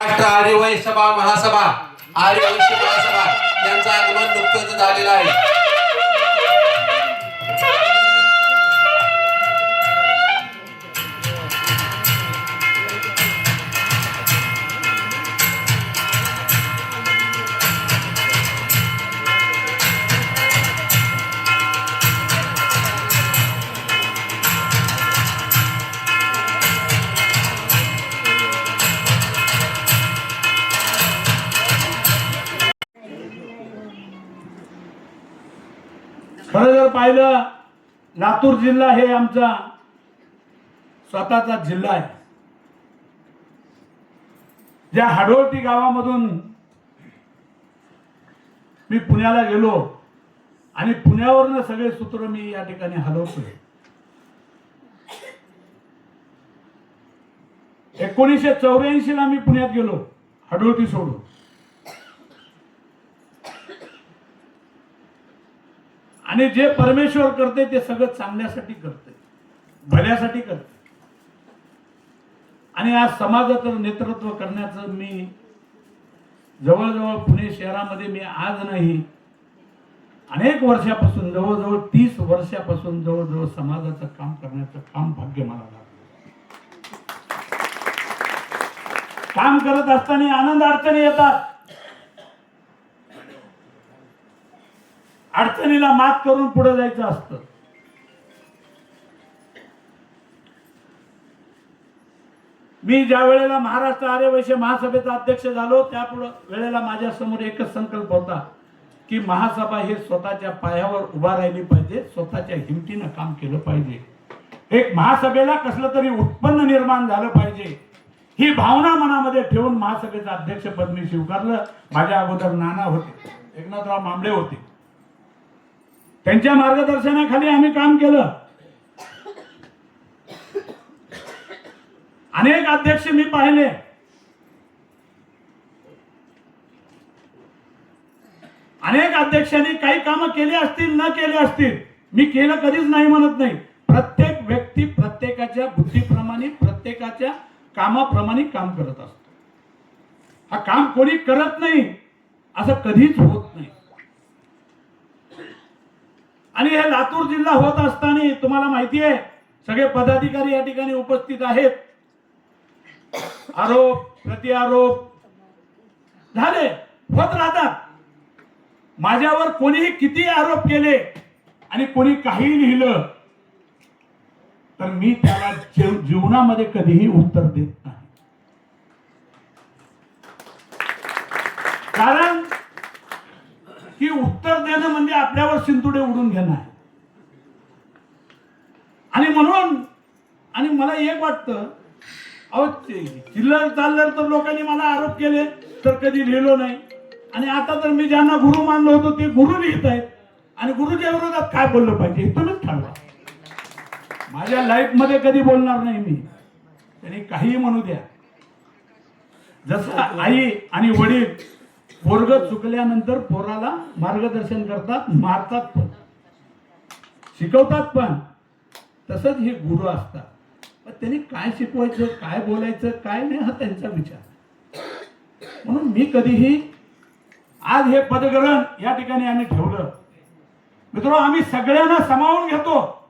महाराष्ट्र आर्यवैश्य सभा महासभा आर्यवैश्य महासभा यांचं आगमन नुकतंच झालेलं आहे. जर पाहिलं लातूर जिल्हा हे आमचा स्वतःचा जिल्हा आहे. ज्या हाडोळती गावामधून मी पुण्याला गेलो आणि पुण्यावरनं सगळे सूत्र मी या ठिकाणी हलवतोय. एकोणीसशे चौऱ्याऐंशी ला मी पुण्यात गेलो हडोळती सोडून. आणि जे परमेश्वर करते ते सगळं चांगल्यासाठी करते. भल्यासाठी करते. आणि आज समाजाचं नेतृत्व करण्याचं मी जवळजवळ पुणे शहरामध्ये मी आज नाही अनेक वर्षापासून जवळजवळ तीस वर्षापासून जवळजवळ समाजाचं काम करण्याचं काम भाग्य मला लागलं. काम करत असताना आनंद अडचणी येतात. अडचणीला मात करून पुढे जायचं असतं. मी ज्या वेळेला महाराष्ट्र आर्यवैश्य महासभेचा अध्यक्ष झालो त्या पुढं वेळेला माझ्यासमोर एकच संकल्प होता की महासभा हे स्वतःच्या पायावर उभा राहिली पाहिजे स्वतःच्या हिमतीनं काम केलं पाहिजे. एक महासभेला कसलं तरी उत्पन्न निर्माण झालं पाहिजे. ही भावना मनामध्ये ठेवून महासभेचं अध्यक्षपद मी स्वीकारलं. माझ्या अगोदर नाना होते एकनाथराव मांबळे होते. त्यांच्या मार्गदर्शनाखाली आम्ही काम केलं. अनेक अध्यक्ष मी पाहिले. अनेक अध्यक्षांनी काही कामं केली असतील न केले असतील मी केलं कधीच नाही म्हणत नाही. प्रत्येक व्यक्ती प्रत्येकाच्या बुद्धीप्रमाणे प्रत्येकाच्या कामाप्रमाणे काम करत असतो. हा काम कोणी करत नाही असं कधीच होत नाही. आणि हे लातूर जिल्हा होत असताना तुम्हाला माहिती आहे सगळे पदाधिकारी या ठिकाणी उपस्थित आहेत. आरोप प्रतिआरोप झाले होत राहतात. माझ्यावर कोणीही किती आरोप केले आणि कोणी काही लिहिलं तर मी त्याला जीव- जीवनामध्ये कधीही उत्तर देत नाही. कारण की उत्तर देणं म्हणजे आपल्यावर सिंतुडे उडून घेणं आहे आणि म्हणून आणि मला एक वाटतं अहो चिल्लर चाललर तर लोकांनी मला आरोप केले तर कधी लिहिलो नाही. आणि आता तर मी ज्यांना गुरु मानलो होतो ते गुरु लिहित आहेत. आणि गुरुच्या विरोधात काय बोललं पाहिजे हे तुम्हीच ठरवा. माझ्या लाईफमध्ये कधी बोलणार नाही मी. त्यांनी काहीही म्हणू द्या. जसं आई आणि वडील पोरग चुकल्यानंतर पोराला मार्गदर्शन करतात मारतात पण. शिकवतात पण. तसंच हे गुरु असतात. पण त्यांनी काय शिकवायचं काय बोलायचं काय नाही हा त्यांचा विचार. म्हणून मी कधीही आज हे पदग्रहण या ठिकाणी आम्ही ठेवलं. मित्र आम्ही सगळ्यांना सामावून घेतो.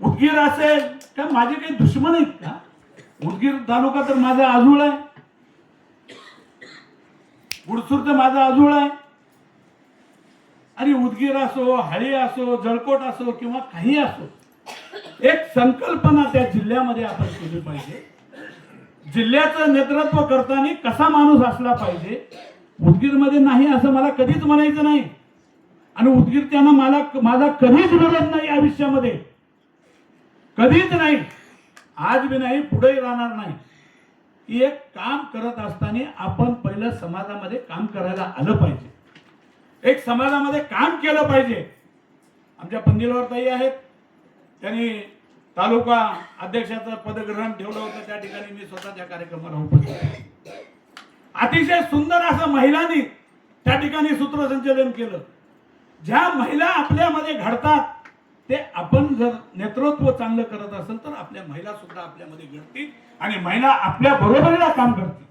उदगीर असेल का माझे काही दुश्मन आहेत का? उदगीर तालुका तर माझा आजूळ आहे. गुडसूर तर माझा आजूळ आहे. आणि उदगीर असो हळी असो जळकोट असो किंवा काही असो एक संकल्पना त्या जिल्ह्यामध्ये आपण केली पाहिजे. जिल्ह्याचं नेतृत्व करताना कसा माणूस असला पाहिजे उदगीरमध्ये नाही असं मला कधीच म्हणायचं नाही. आणि उदगीर त्यांना मला माझा कधीच विरोध नाही आयुष्यामध्ये कधीच नाही. आज बी नाही पुढेही राहणार नाही. की एक काम करत असताना आपण पहिलं समाजामध्ये काम करायला आलं पाहिजे. एक समाजामध्ये काम केलं पाहिजे. आमच्या पंदिलवर ताई आहेत. त्यांनी तालुका अध्यक्षाचं पदग्रहण ठेवलं होतं. त्या ठिकाणी मी स्वतः त्या कार्यक्रमाला उपस्थित अतिशय सुंदर असं महिलांनी त्या ठिकाणी सूत्रसंचलन केलं. ज्या महिला आपल्यामध्ये घडतात ते आपण जर नेतृत्व चांगलं करत असेल तर आपल्या महिला सुद्धा आपल्यामध्ये घडतील आणि महिला आपल्या बरोबरीला काम करतील.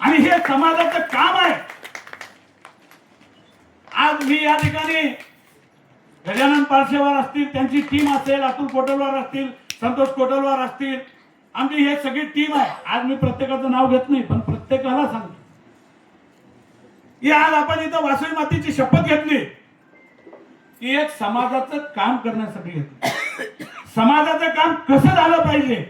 आणि हे समाजाचं काम आहे. आज मी या ठिकाणी गजानन पारशेवार असतील त्यांची टीम असेल अतुल कोटलवार असतील संतोष कोटलवार असतील आमची हे सगळी टीम आहे. आज मी प्रत्येकाचं नाव घेत नाही पण प्रत्येकाला सांगतो. की आज आपण इथं वासवी मातीची शपथ घेतली. की एक समाजाचं काम करण्यासाठी घेतलं. समाजाचं काम कसं झालं पाहिजे?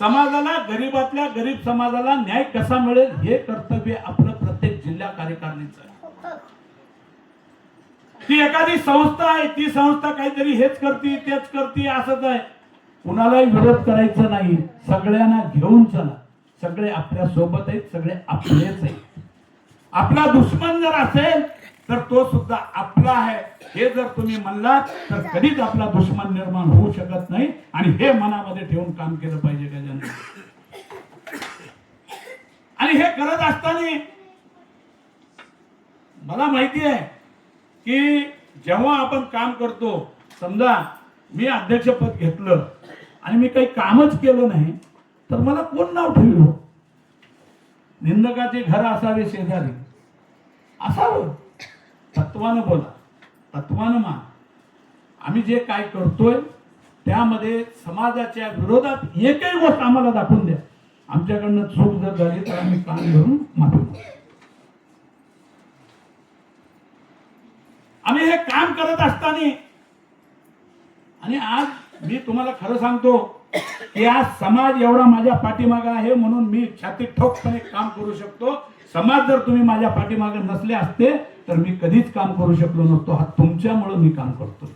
समाजाला गरीबातल्या गरीब समाजाला न्याय कसा मिळेल हे कर्तव्य आपलं प्रत्येक जिल्हा कार्यकारिणीचं आहे. ती एखादी संस्था आहे ती संस्था काहीतरी हेच करते तेच करते असंच आहे. कुणालाही विरोध करायचा नाही. सगळ्यांना घेऊन चला. सगळे आपल्यासोबत आहेत सगळे आपलेच आहेत. आपला दुश्मन जर असेल तर तो सुद्धा आपला आहे. हे जर तुम्ही म्हणलात तर कधीच आपला दुश्मन निर्माण होऊ शकत नाही आणि हे मनामध्ये ठेवून काम केलं पाहिजे गजानन. आणि हे करत असताना मला माहिती आहे की जेव्हा आपण काम करतो समजा मी अध्यक्षपद घेतलं आणि मी काही कामच केलं नाही तर मला कोण नाव ठेवलं? निंदकाचे घर असावे शेजारी. असावं. तत्वानं बोला. तत्वानं मान आम्ही जे काय करतोय त्यामध्ये समाजाच्या विरोधात एकही गोष्ट आम्हाला दाखवून द्या. आमच्याकडनं चूक जर झाली तर आम्ही कान धरून माफी आम्ही हे काम करत असताना आणि आज मी तुम्हाला खरं सांगतो की आज समाज एवढा माझ्या पाठीमागे आहे म्हणून मी छाती ठोकपणे काम करू शकतो. समाज जर तुम्ही माझ्या पाठीमागे नसले असते तर मी कधीच काम करू शकलो नसतो. हा तुमच्यामुळं मी काम करतो.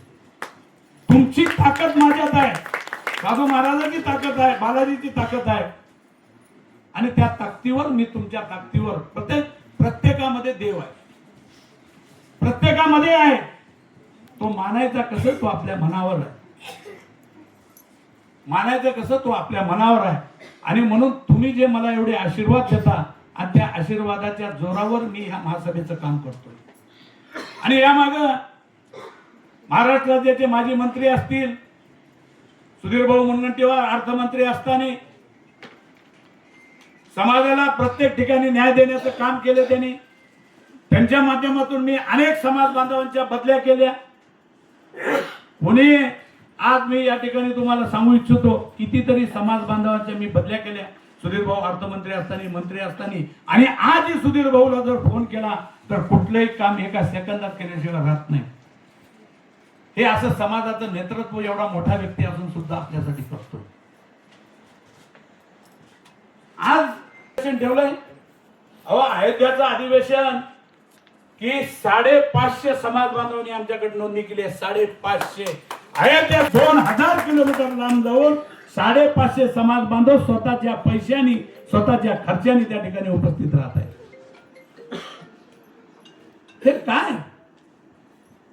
तुमची ताकद माझ्यात आहे. साधू महाराजांची ताकद आहे बालाजीची ताकद आहे. आणि त्या ताकदीवर मी तुमच्या ताकदीवर प्रत्येक प्रत्येकामध्ये देव आहे. प्रत्येकामध्ये आहे. तो मानायचा कसं तो आपल्या मनावर आहे. मानायचं कसं तो आपल्या मनावर आहे. आणि म्हणून तुम्ही जे मला एवढे आशीर्वाद देता आणि त्या आशीर्वादाच्या जोरावर मी ह्या महासभेचं काम करतो आणि यामाग महाराष्ट्र राज्याचे माजी मंत्री असतील सुधीर भाऊ मुनगंटीवार अर्थमंत्री असताना समाजाला प्रत्येक ठिकाणी न्याय देण्याचं काम केलं त्यांनी. त्यांच्या माध्यमातून मी अनेक समाज बांधवांच्या बदल्या केल्या. कोणी आज मी या ठिकाणी तुम्हाला सांगू इच्छितो कितीतरी समाज बांधवांच्या मी बदल्या केल्या. सुधीर भाऊ अर्थमंत्री असताना मंत्री असताना आणि आजही सुधीर भाऊला जर फोन केला तर कुठलंही काम एका सेकंदात केल्याशिवाय राहत नाही. हे असं समाजाचं नेतृत्व एवढा मोठा व्यक्ती असून सुद्धा आपल्यासाठी करतो आज ठेवलंय. अहो अयोध्याचं अधिवेशन की साडेपाचशे समाज बांधवांनी आमच्याकडे नोंदणी केली आहे. साडेपाचशे. अयोध्या दोन हजार किलोमीटर लांब जाऊन साडेपाचशे समाज बांधव स्वतःच्या पैशानी स्वतःच्या खर्चाने त्या ठिकाणी उपस्थित राहत आहेत. हे काय?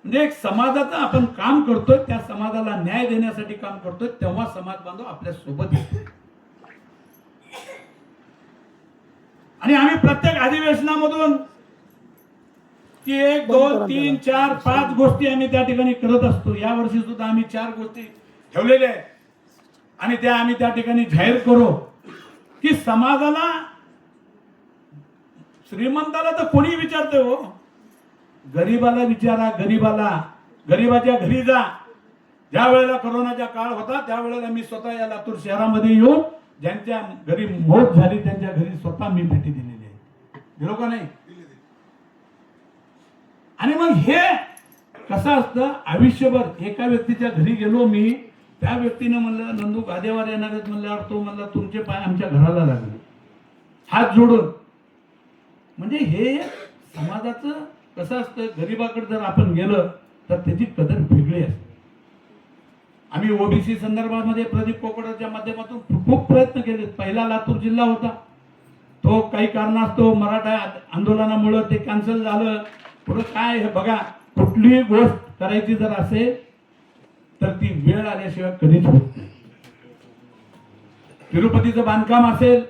म्हणजे एक समाजाचं आपण काम करतोय त्या समाजाला न्याय देण्यासाठी काम करतोय तेव्हा समाज बांधव आपल्यासोबत येतो आणि आम्ही प्रत्येक अधिवेशनामधून की एक दोन तीन चार पाच गोष्टी आम्ही त्या ठिकाणी करत असतो. या वर्षी सुद्धा आम्ही चार गोष्टी ठेवलेल्या आहेत. आणि त्या आम्ही त्या ठिकाणी जाहीर करू की समाजाला श्रीमंताला तर कोणी विचारतोय हो. गरीबाला विचारा गरीबाला. गरीबाच्या घरी जा. ज्या वेळेला करोनाचा काळ होता त्यावेळेला मी स्वतः या लातूर शहरामध्ये येऊन ज्यांच्या घरी मौत झाली त्यांच्या घरी स्वतः मी भेटी दिलेली आहे. दिलो का नाही? आणि मग हे कसं असतं? आयुष्यभर एका व्यक्तीच्या घरी गेलो मी त्या व्यक्तीनं म्हणलं नंदू गादेवार येणार आहेत म्हणल्यावर तो म्हणला तुमचे पाय आमच्या घराला लागले. हात जोडून. म्हणजे हे समाजाचं कसं असतं गरीबाकडे जर आपण गेलं तर त्याची कदर वेगळी असते. आम्ही ओबीसी संदर्भामध्ये प्रदीप कोकडाच्या माध्यमातून खूप प्रयत्न केले. पहिला लातूर जिल्हा होता. तो काही कारणास्तव मराठा आंदोलनामुळं ते कॅन्सल झालं. पुढं काय हे बघा कुठलीही गोष्ट करायची जर असेल तर ती वेळ आल्याशिवाय कधीच होत नाही. तिरुपतीचं बांधकाम असेल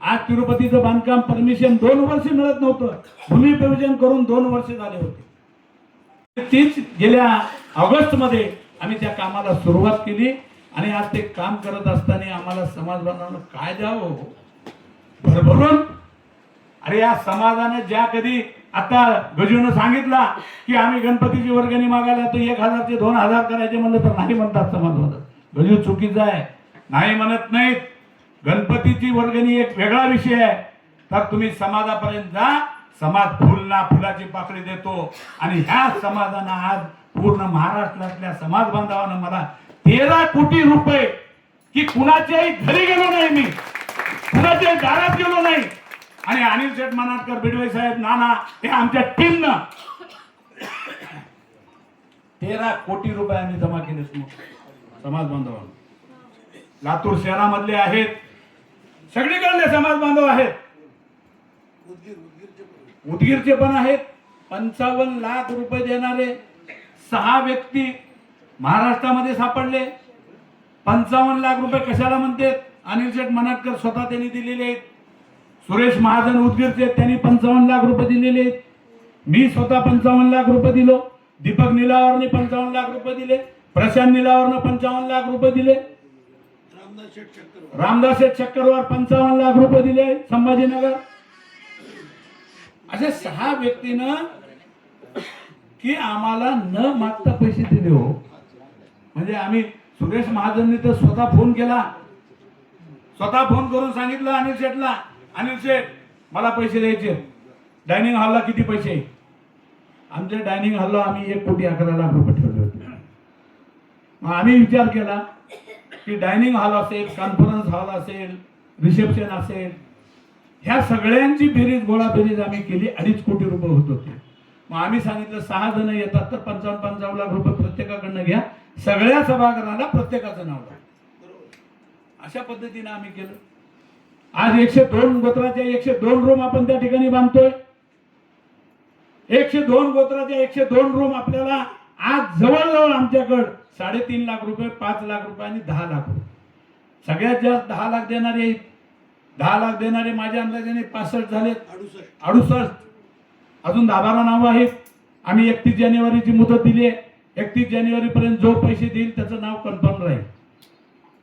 आज तिरुपतीचं बांधकाम परमिशन दोन वर्ष मिळत नव्हतं. भूमिपूजन करून दोन वर्ष झाले होते. तीच गेल्या ऑगस्टमध्ये आम्ही त्या कामाला सुरुवात केली आणि आज ते काम करत असताना आम्हाला समाज बांधवांना काय द्यावं? भरभरून. अरे या समाजाने ज्या कधी आता गजून सांगितला की आम्ही गणपतीची वर्गणी मागायला तर एक हजारचे दोन हजार करायचे म्हणलं तर नाही म्हणतात समाज समाजवाद गजू चुकीचा आहे. नाही म्हणत नाहीत. गणपतीची वर्गणी एक वेगळा विषय आहे. तर तुम्ही समाजापर्यंत जा. समाज फुलना फुलाची पाकळी देतो. आणि ह्या समाजानं आज पूर्ण महाराष्ट्रातल्या समाज बांधवानं मला तेरा कोटी रुपये की कुणाच्याही घरी गेलो नाही मी. कुणाच्याही दारात गेलो नाही. आणि अनिल शेठ मनाटकर बिडवे साहेब नाना हे आमच्या टीमनं तेरा कोटी रुपये आम्ही जमा केले समाज बांधवांना. लातूर शहरामधले आहेत. सगळीकडले समाज बांधव आहेत. उदगीरचे पण आहेत. पंचावन्न लाख रुपये देणारे सहा व्यक्ती महाराष्ट्रामध्ये सापडले. पंचावन्न लाख रुपये कशाला म्हणतात? अनिल शेठ मनाटकर स्वतः त्यांनी दिलेले आहेत. सुरेश महाजन उदगीरचे आहेत, त्यांनी पंचावन्न लाख रुपये दिलेले मी स्वतः पंचावन्न लाख रुपये दिलो. दीपक निलावरने पंचावन्न लाख रुपये दिले. प्रशांत निलावरनं पंचावन्न लाख रुपये दिले. रामदास शेठ चक्करवार पंचावन्न लाख रुपये दिले. संभाजीनगर. अशा सहा व्यक्तीनं की आम्हाला न मागता पैसे दिले हो. म्हणजे आम्ही सुरेश महाजननी तर स्वतः फोन केला. स्वतः फोन करून सांगितलं अनिल शेठला. अनिल शेठ मला पैसे द्यायचे डायनिंग हॉलला किती पैसे? आमच्या डायनिंग हॉलला आम्ही एक कोटी अकरा लाख रुपये ठेवले होते. मग आम्ही विचार केला की डायनिंग हॉल असेल कॉन्फरन्स हॉल असेल रिसेप्शन असेल ह्या सगळ्यांची बेरीज गोळा बेरीज आम्ही केली अडीच कोटी रुपये होत होते. मग आम्ही सांगितलं सहा जण येतात तर पंचावन्न पंचावन्न लाख रुपये प्रत्येकाकडनं घ्या. सगळ्या सभागृहाला प्रत्येकाचं नाव द्या. अशा पद्धतीने आम्ही केलं. आज एकशे दोन गोत्राच्या एकशे दोन रूम आपण त्या ठिकाणी बांधतोय. एकशे दोन गोत्राच्या एकशे दोन रूम आपल्याला आज जवळजवळ आमच्याकडं साडेतीन लाख रुपये पाच लाख रुपये आणि दहा लाख रुपये. सगळ्यात जास्त दहा लाख देणारे. दहा लाख देणारे माझ्या अंदाजाने पासष्ट झालेत. अडुसष्ट. अजून दहा बारा नावं आहेत. आम्ही एकतीस जानेवारीची मुदत दिली आहे एकतीस जानेवारी पर्यंत जो पैसे देईल त्याचं नाव कन्फर्म राहील.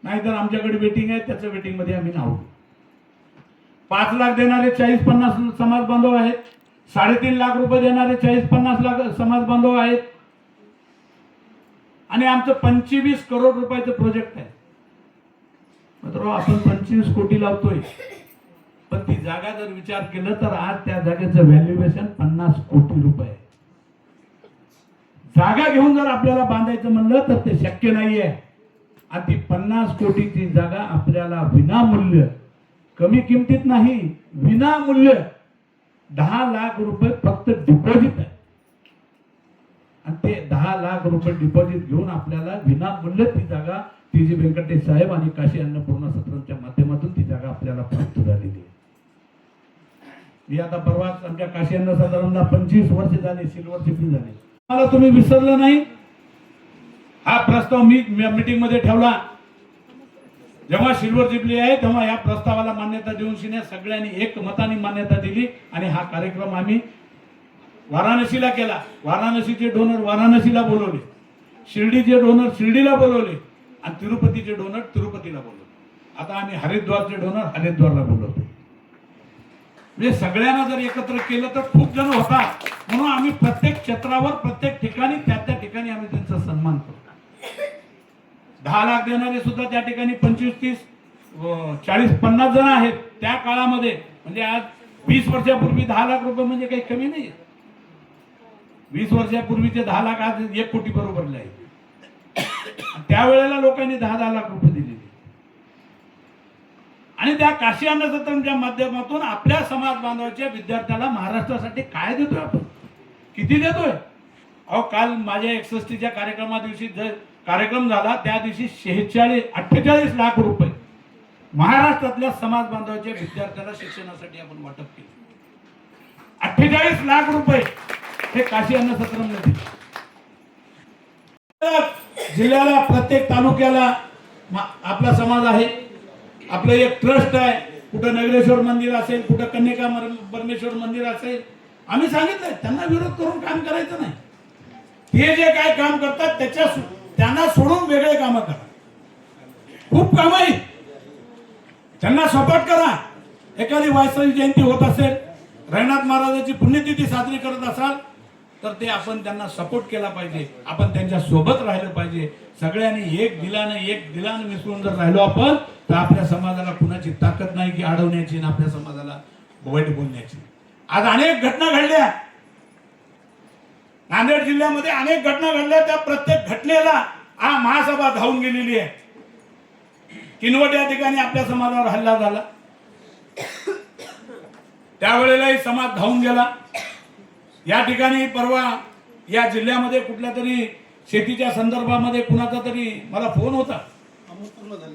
नाहीतर आमच्याकडे वेटिंग आहे त्याचं वेटिंगमध्ये आम्ही नाव. पाच लाख देणारे चाळीस पन्नास समाज बांधव आहेत. साडेतीन लाख रुपये देणारे चाळीस पन्नास लाख समाज बांधव आहेत. आणि आमचं पंचवीस करोड रुपयाचं प्रोजेक्ट आहे. मित्र आपण पंचवीस कोटी लावतोय. पण ती जागा जर विचार केलं तर आज त्या जागेचं व्हॅल्युएशन पन्नास कोटी रुपये जागा घेऊन जर आपल्याला बांधायचं म्हणलं तर ते शक्य नाहीये. आणि ती पन्नास कोटीची जागा आपल्याला विनामूल्य कमी किमतीत नाही विनामूल्य दहा लाख रुपये फक्त डिपॉझिट आहे. आणि ते दहा लाख रुपये डिपॉझिट घेऊन आपल्याला विनामूल्य ती जागा टी जी व्यंकटेश साहेब आणि काशी अन्नपूर्णा सत्रांच्या माध्यमातून ती जागा आपल्याला प्राप्त झालेली आहे. मी आता परवाच आमच्या काशी अन्न सत्रांना पंचवीस वर्ष झाले सिल्वर चिपली झाले. मला तुम्ही विसरलं नाही? हा प्रस्ताव मी मीटिंगमध्ये ठेवला. जेव्हा सिल्वर जिबली आहे तेव्हा या प्रस्तावाला मान्यता देऊन शिने सगळ्यांनी एक मताने मान्यता दिली आणि हा कार्यक्रम आम्ही वाराणसीला केला. वाराणसीचे डोनर वाराणसीला बोलवले. शिर्डीचे डोनर शिर्डीला बोलवले आणि तिरुपतीचे डोनर तिरुपतीला बोलवले. आता आम्ही हरिद्वारचे डोनर हरिद्वारला बोलवतो म्हणजे सगळ्यांना जर एकत्र केलं तर खूप जण होतात. म्हणून आम्ही प्रत्येक क्षेत्रावर प्रत्येक ठिकाणी त्या त्या ठिकाणी आम्ही त्यांचा सन्मान करतो. दहा लाख देणारे सुद्धा त्या ठिकाणी पंचवीस तीस चाळीस पन्नास जण आहेत त्या काळामध्ये. म्हणजे आज वीस वर्षापूर्वी दहा लाख रुपये म्हणजे काही कमी नाही वीस वर्षापूर्वीचे दहा लाख आज एक कोटी बरोबरले आहे. त्यावेळेला लोकांनी दहा दहा लाख रुपये दिलेले आणि त्या काशी अन्नसत्रांच्या माध्यमातून आपल्या समाज बांधवाच्या विद्यार्थ्याला महाराष्ट्रासाठी काय देतोय आपण? किती देतोय? अहो काल माझ्या एकसष्टीच्या कार्यक्रमा दिवशी जर कार्यक्रम झाला त्या दिवशी शेहेचाळीस अठ्ठेचाळीस लाख रुपये महाराष्ट्रातल्या समाज बांधवाच्या विद्यार्थ्याला शिक्षणासाठी आपण वाटप केलं. अठ्ठेचाळीस लाख रुपये हे काशी अन्न सत्रामध्ये जिल्ह्याला प्रत्येक तालुक्याला आपला समाज आहे. आपलं एक ट्रस्ट आहे. कुठं नगरेश्वर मंदिर असेल कुठं कन्यका मर- परमेश्वर मंदिर असेल. आम्ही सांगितलंय त्यांना विरोध करून काम करायचं नाही. हे जे काय काम करतात त्याच्या त्यांना सोडून वेगळे कामं करा. खूप काम आहेत. त्यांना सपोर्ट करा. एखादी वायसाची जयंती होत असेल रघुनाथ महाराजाची पुण्यतिथी साजरी करत असाल तर ते आपण त्यांना सपोर्ट केला पाहिजे. आपण त्यांच्यासोबत राहिलं पाहिजे. सगळ्यांनी एक दिलानं एक दिलानं मिसळून जर राहिलो आपण तर आपल्या समाजाला कुणाची ताकद नाही की अडवण्याची आणि आपल्या समाजाला वाईट बोलण्याची. आज अनेक घटना घडल्या. नांदेड जिल्ह्यामध्ये अनेक घटना घडल्या. त्या प्रत्येक घटनेला हा महासभा धावून गेलेली आहे. किनवट या ठिकाणी आपल्या समाजावर हल्ला झाला. त्यावेळेलाही समाज धावून गेला. या ठिकाणी परवा या जिल्ह्यामध्ये कुठल्या तरी शेतीच्या संदर्भामध्ये कुणाचा तरी मला फोन होता.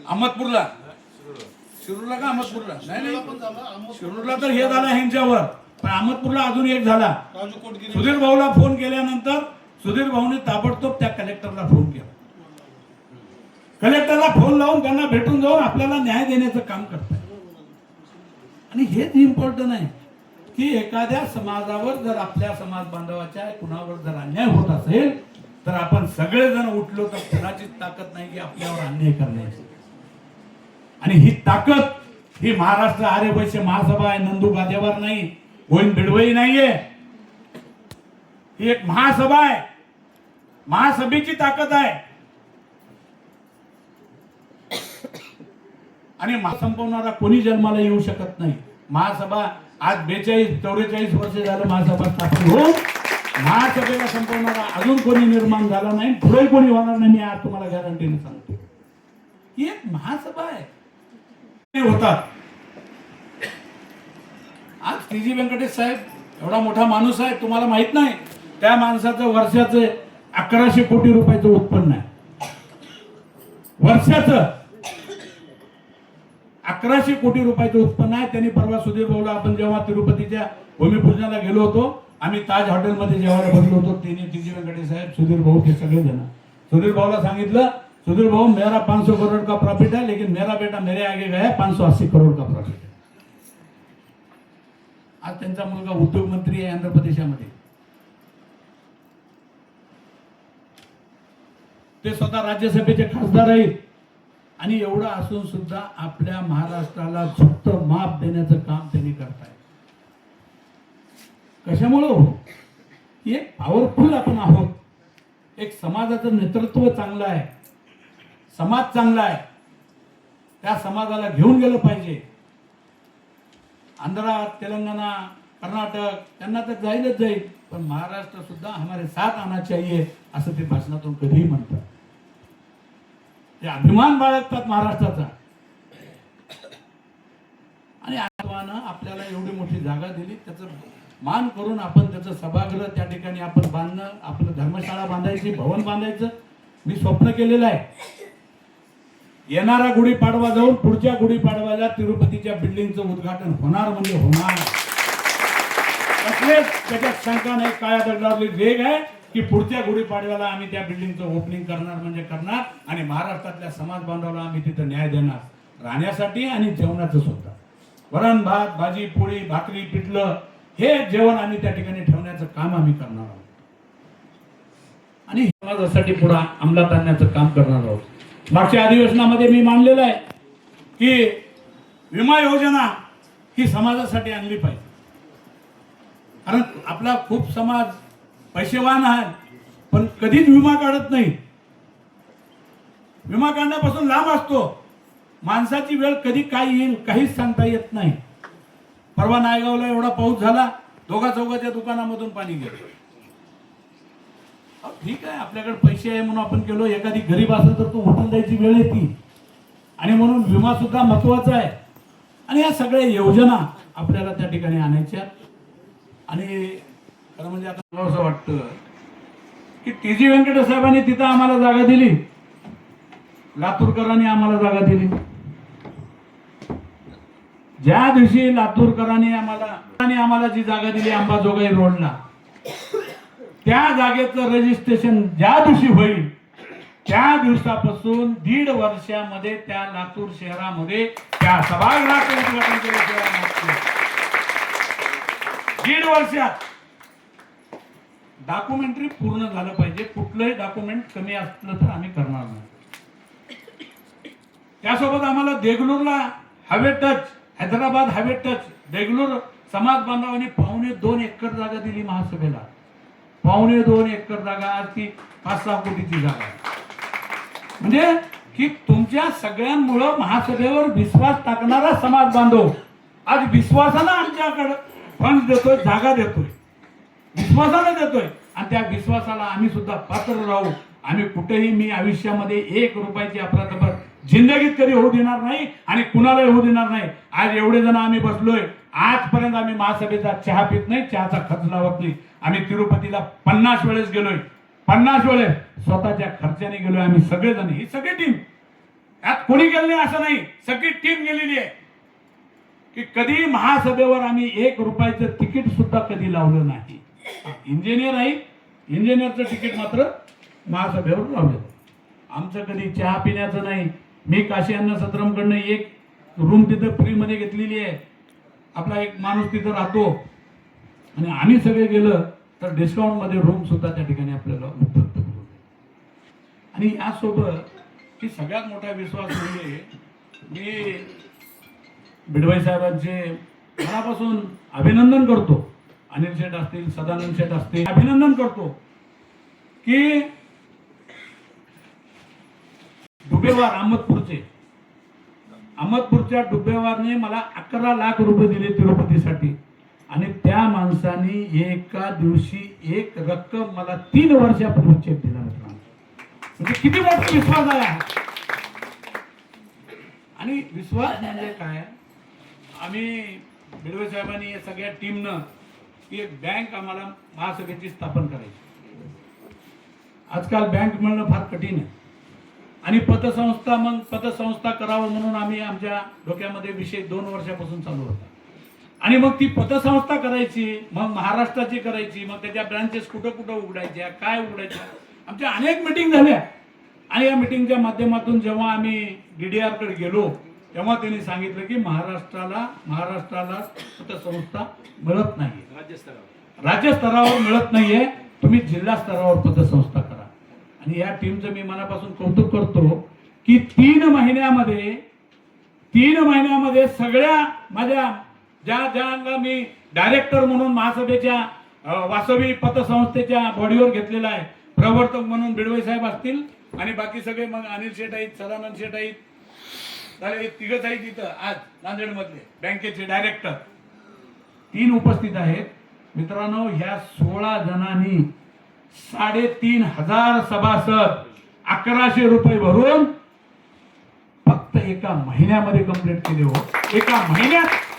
अहमदपूरला. शिरूरला का अहमदपूरला? नाही नाही. शिरूरला तर हे झालं ह्यांच्यावर. पण अहमदपूरला अजून एक झाला. सुधीर भाऊला फोन केल्यानंतर सुधीर भाऊने ताबडतोब त्या कलेक्टरला फोन केला. कलेक्टरला फोन लावून त्यांना भेटून जाऊन आपल्याला न्याय देण्याचं काम करतात आणि हेच इम्पॉर्टंट आहे की एखाद्या समाजावर जर आपल्या समाज बांधवाच्या कुणावर जर अन्याय होत असेल तर आपण सगळेजण उठलो तर कुणाचीच ताकद नाही की आपल्यावर अन्याय करण्याची. आणि ही ताकद ही महाराष्ट्र आर्य वैश्य महासभा आहे नंदू गादेवार नाही. कोण बिडवई नाहीये? ही एक महासभा आहे. महासभेची ताकद आहे. आणि महासंपवणारा कोणी जन्माला येऊ शकत नाही. महासभा आज बेचाळीस चौवेचाळीस वर्ष झालं महासभा स्थापन होऊन महासभेला संपवणारा अजून कोणी निर्माण झाला नाही. पुढे कोणी होणार नाही मी आज तुम्हाला गॅरंटीने सांगतो. ही एक महासभा आहे. ते होतात. आज टी जी व्यंकटेश साहेब एवढा मोठा माणूस आहे तुम्हाला माहीत नाही त्या माणसाचं वर्षाचं अकराशे कोटी रुपयाचं उत्पन्न आहे. वर्षाचं अकराशे कोटी रुपयाचं उत्पन्न आहे त्यांनी परवा सुधीर भाऊला आपण जेव्हा तिरुपतीच्या भूमिपूजनाला गेलो होतो आम्ही ताज हॉटेलमध्ये जेवायला बसलो होतो तिने टी जी व्यंकटेश साहेब सुधीर भाऊ हे सगळेजण. सुधीर भाऊला सांगितलं सुधीर भाऊ मेरा 500 करोड़ का प्रॉफिट आहे लेकिन मेरा बेटा मेरे आगे गया पाच सौ अस्सी करोड़ का प्रॉफिट आज त्यांचा मुलगा उद्योग मंत्री आहे आंध्र प्रदेशामध्ये. ते स्वतः राज्यसभेचे खासदार आहेत. आणि एवढं असून सुद्धा आपल्या महाराष्ट्राला झुकत माप देण्याचं काम त्यांनी करताय कशामुळं हो? एक पॉवरफुल आपण आहोत. एक समाजाचं नेतृत्व चांगलं आहे. समाज चांगला आहे. त्या समाजाला घेऊन गेलं पाहिजे. आंध्रा तेलंगणा कर्नाटक त्यांना तर जाईलच जाईल. पण महाराष्ट्र सुद्धा हमारे साथ आना चाहिए असं ते भाषणातून कधीही म्हणतात. ते अभिमान बाळगतात महाराष्ट्राचा. आणि आत्मानं आपल्याला एवढी मोठी जागा दिली त्याचं मान करून आपण त्याचं सभागृह त्या ठिकाणी आपण बांधणं आपलं धर्मशाळा बांधायची भवन बांधायचं मी स्वप्न केलेलं आहे. येणारा गुढीपाडवा जाऊन पुढच्या गुढीपाडव्याला तिरुपतीच्या बिल्डिंगचं उद्घाटन होणार म्हणजे होणार. कसलेच त्याच्यात शंका नाही काळ्या दगडावरली वेग आहे की पुढच्या गुढीपाडव्याला आम्ही त्या बिल्डिंगचं ओपनिंग करणार म्हणजे करणार आणि महाराष्ट्रातल्या समाज बांधवाला आम्ही तिथं न्याय देणार. राहण्यासाठी आणि जेवणाचं सुद्धा. वरण भात भाजी पोळी भाकरी पिठलं हे जेवण आम्ही त्या ठिकाणी ठेवण्याचं काम आम्ही करणार आहोत. आणि समाजासाठी पुढे अंमलात आणण्याचं काम करणार आहोत. मागच्या अधिवेशनामध्ये मी मानलेलं आहे की विमा योजना ही समाजासाठी आणली पाहिजे. कारण आपला खूप समाज पैसेवान आहे पण कधीच विमा काढत नाही. विमा काढण्यापासून लांब असतो. माणसाची वेळ कधी काय येईल काहीच सांगता येत नाही. परवा नायगावला एवढा पाऊस झाला दोघा चौघाच्या दुकानामधून पाणी गेलं. ठीक आहे आपल्याकडे पैसे आहे म्हणून आपण केलो. एखादी गरीब असेल तर तो उठून द्यायची वेळ येते. आणि म्हणून विमा सुद्धा महत्त्वाचा आहे. आणि या सगळ्या योजना आपल्याला त्या ठिकाणी आणायच्या. आणि खरं म्हणजे आता मला असं वाटतं की टी जी व्यंकटेश साहेबांनी तिथं आम्हाला जागा दिली. लातूरकरांनी आम्हाला जागा दिली. ज्या दिवशी लातूरकरांनी आम्हाला आम्हाला जी जागा दिली अंबाजोगाई रोडला त्या जागेचं रजिस्ट्रेशन ज्या दिवशी होईल त्या दिवसापासून दीड वर्षामध्ये त्या लातूर शहरामध्ये त्या सभागृहाचं उद्घाटन केल्याशिवाय दीड वर्षात. डॉक्युमेंटरी पूर्ण झालं पाहिजे. कुठलंही डॉक्युमेंट कमी असलं तर आम्ही करणार नाही. त्यासोबत आम्हाला देगलूरला हवे टच हैदराबाद हवे टच देगलूर समाज बांधवांनी पाहुणे दोन एकर जागा दिली महासभेला. पावणे दोन एकर जागा आज ती पाच सहा कोटीची जागा. म्हणजे की तुमच्या सगळ्यांमुळं महासभेवर विश्वास टाकणारा समाज बांधव. आज विश्वासानं आमच्याकडं फंड देतोय जागा देतोय. विश्वासानं देतोय. आणि त्या विश्वासाला आम्ही सुद्धा पात्र राहू. आम्ही कुठेही मी आयुष्यामध्ये एक रुपयाची अपराधपर जिंदगीत कधी होऊ देणार नाही आणि कुणालाही होऊ देणार नाही. आज एवढे जण आम्ही बसलोय. आजपर्यंत आम्ही महासभेचा चहा पित नाही चहाचा खर्च लावत नाही. आम्ही तिरुपतीला पन्नास वेळेस गेलोय. पन्नास वेळेस स्वतःच्या खर्चाने गेलोय आम्ही सगळेजण. ही सगळी टीम यात कोणी गेलं नाही असं नाही. सगळी टीम गेलेली आहे. की कधी महासभेवर आम्ही एक रुपयाचं तिकीट सुद्धा कधी लावलं नाही. इंजिनियर आहे. इंजिनियरचं तिकीट मात्र महासभेवर लावलं आमचं कधी चहा पिण्याचं नाही. मी काशी अन्न सत्रमकडनं एक रूम तिथं फ्रीमध्ये घेतलेली आहे. आपला एक माणूस तिथं राहतो. आणि आम्ही सगळे गेलं. तर डिस्काउंटमध्ये रूम सुद्धा त्या ठिकाणी आपल्याला उपलब्ध आणि यासोबत की सगळ्यात मोठा विश्वास म्हणजे मी भिडवाई साहेबांचे मनापासून अभिनंदन करतो. अनिल शेठ असतील सदानंद शेठ असतील अभिनंदन करतो की डुबेवार अहमदपूरचे. अहमदपूरच्या डुबेवारने मला अकरा लाख रुपये दिले तिरुपतीसाठी. आणि त्या माणसाने एका दिवशी एक रक्कम मला तीन वर्षापूर्वी चेक दिला म्हणजे किती मोठा विश्वास आहे? आणि विश्वास म्हणजे काय? आम्ही बिडवे साहेबांनी या सगळ्या टीमनं एक बँक आम्हाला महासभेची स्थापन करायची. आजकाल बँक मिळणं फार कठीण आहे. आणि पतसंस्था मग पतसंस्था करावं म्हणून आम्ही आमच्या डोक्यामध्ये विषय दोन वर्षापासून चालू होता. आणि मग ती पतसंस्था करायची मग महाराष्ट्राची करायची मग त्याच्या ब्रांचेस कुठं कुठं उघडायच्या काय उघडायच्या. आमच्या अनेक मिटिंग झाल्या. आणि या मिटिंगच्या माध्यमातून जेव्हा आम्ही डी डी कडे गेलो तेव्हा त्यांनी सांगितलं की महाराष्ट्राला महाराष्ट्राला पतसंस्था मिळत नाही राज्य स्तरावर. मिळत नाहीये. तुम्ही जिल्हा स्तरावर पतसंस्था करा. आणि या टीमचं मी मनापासून कौतुक करतो की तीन महिन्यामध्ये तीन महिन्यामध्ये सगळ्या माझ्या ज्या ज्यांना मी डायरेक्टर म्हणून महासभेच्या वासवी पतसंस्थेच्या बॉडीवर घेतलेला आहे प्रवर्तक म्हणून बिडवे साहेब असतील आणि बाकी सगळे मग अनिल शेठ आहेत सदानंद शेठ आहेत झाले तिघच आहेत इथं आज नांदेडमधले बँकेचे डायरेक्टर तीन उपस्थित आहेत. मित्रांनो ह्या सोळा जणांनी साडेतीन हजार सभासद अकराशे रुपये भरून फक्त एका महिन्यामध्ये कंप्लीट केले हो. एका महिन्यात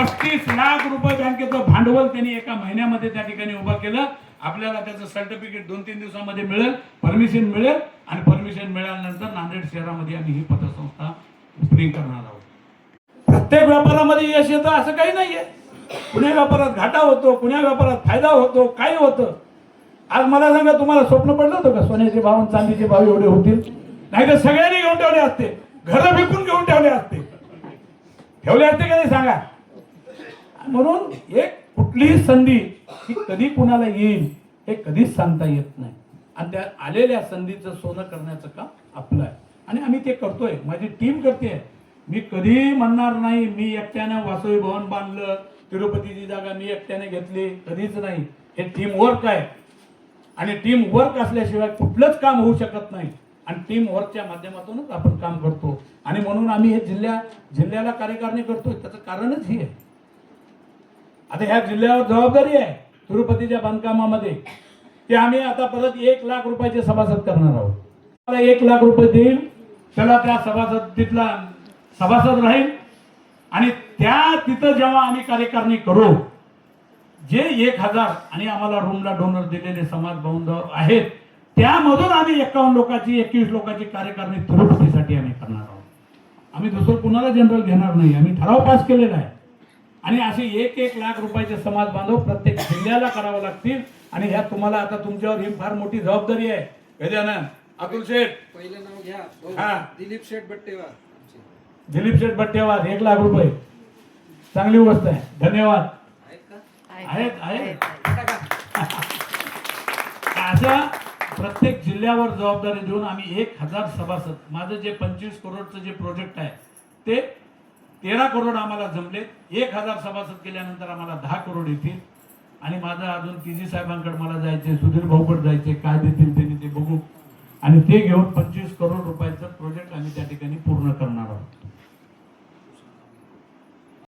पस्तीस लाख रुपये बँकेचं भांडवल त्यांनी एका महिन्यामध्ये त्या ठिकाणी उभं केलं. आपल्याला त्याचं सर्टिफिकेट दोन तीन दिवसामध्ये मिळेल परमिशन मिळेल आणि परमिशन मिळाल्यानंतर नांदेड शहरामध्ये आम्ही ही पतसंस्था ओपनिंग करणार आहोत. प्रत्येक व्यापारामध्ये यश येतं असं काही नाहीये. कुण्या व्यापारात घाटा होतो कुण्या व्यापारात फायदा होतो काही होतं. आज मला सांगा तुम्हाला स्वप्न पडलं होतं का? सोन्याचे भाव आणि चांदीचे भाव एवढे होतील? नाही तर सगळ्यांनी घेऊन ठेवले असते. घरं विकून घेऊन ठेवले असते. ठेवले असते का नाही सांगा? म्हणून एक कुठलीही संधी ही कधी कुणाला येईल हे कधीच सांगता येत नाही. आणि त्या आलेल्या संधीचं सोनं करण्याचं काम आपलं आहे. आणि आम्ही ते करतोय. माझी टीम करते. मी कधीही म्हणणार नाही मी एकट्यानं वासवी भवन बांधलं तिरुपतीची जागा मी एकट्याने घेतली कधीच नाही. हे टीम वर्क आहे. आणि टीम वर्क असल्याशिवाय कुठलंच काम होऊ शकत नाही. आणि टीम वर्कच्या माध्यमातूनच आपण काम करतो. आणि म्हणून आम्ही हे जिल्ह्या जिल्ह्याला कार्यकारणी करतोय. त्याचं कारणच हे आहे. आता ह्या जिल्ह्यावर जबाबदारी आहे तिरुपतीच्या बांधकामामध्ये. ते आम्ही आता परत एक लाख रुपयाचे सभासद करणार आहोत. मला एक लाख रुपये देईल त्याला त्या सभासद तिथला सभासद राहील. आणि त्या तिथं जेव्हा आम्ही कार्यकारणी करू जे एक हजार आणि आम्हाला रूमला डोनर दिलेले समाज बांधव आहेत त्यामधून आम्ही एकावन्न लोकांची एकवीस लोकांची कार्यकारणी तिरुपतीसाठी आम्ही करणार आहोत. आम्ही दुसरं कुणाला जनरल घेणार नाही आम्ही ठराव पास केलेला आहे. आणि असे एक एक लाख रुपयाचे समाज बांधव प्रत्येक जिल्ह्याला करावं लागतील. आणि ह्या तुम्हाला आता तुमच्यावर ही फार मोठी जबाबदारी आहे. गजानन अतुल शेठ. पहिलं नाव घ्या. हा. दिलीप शेठ बट्टेवार. दिलीप शेठ बट्टेवार एक लाख रुपये. चांगली गोष्ट आहे. धन्यवाद. आहेत आहेत. अशा प्रत्येक जिल्ह्यावर जबाबदारी देऊन आम्ही एक हजार सभासद माझं जे पंचवीस करोडचं जे प्रोजेक्ट आहे ते तेरा करोड आम्हाला जमले. एक हजार सभासद केल्यानंतर आम्हाला दहा करोड येतील. आणि माझं अजून पीजी साहेबांकडे मला जायचे सुधीर भाऊकडे जायचे काय देतील त्यांनी ते बघू. आणि ते घेऊन पंचवीस करोड रुपयाचं प्रोजेक्ट आम्ही त्या ठिकाणी पूर्ण करणार आहोत.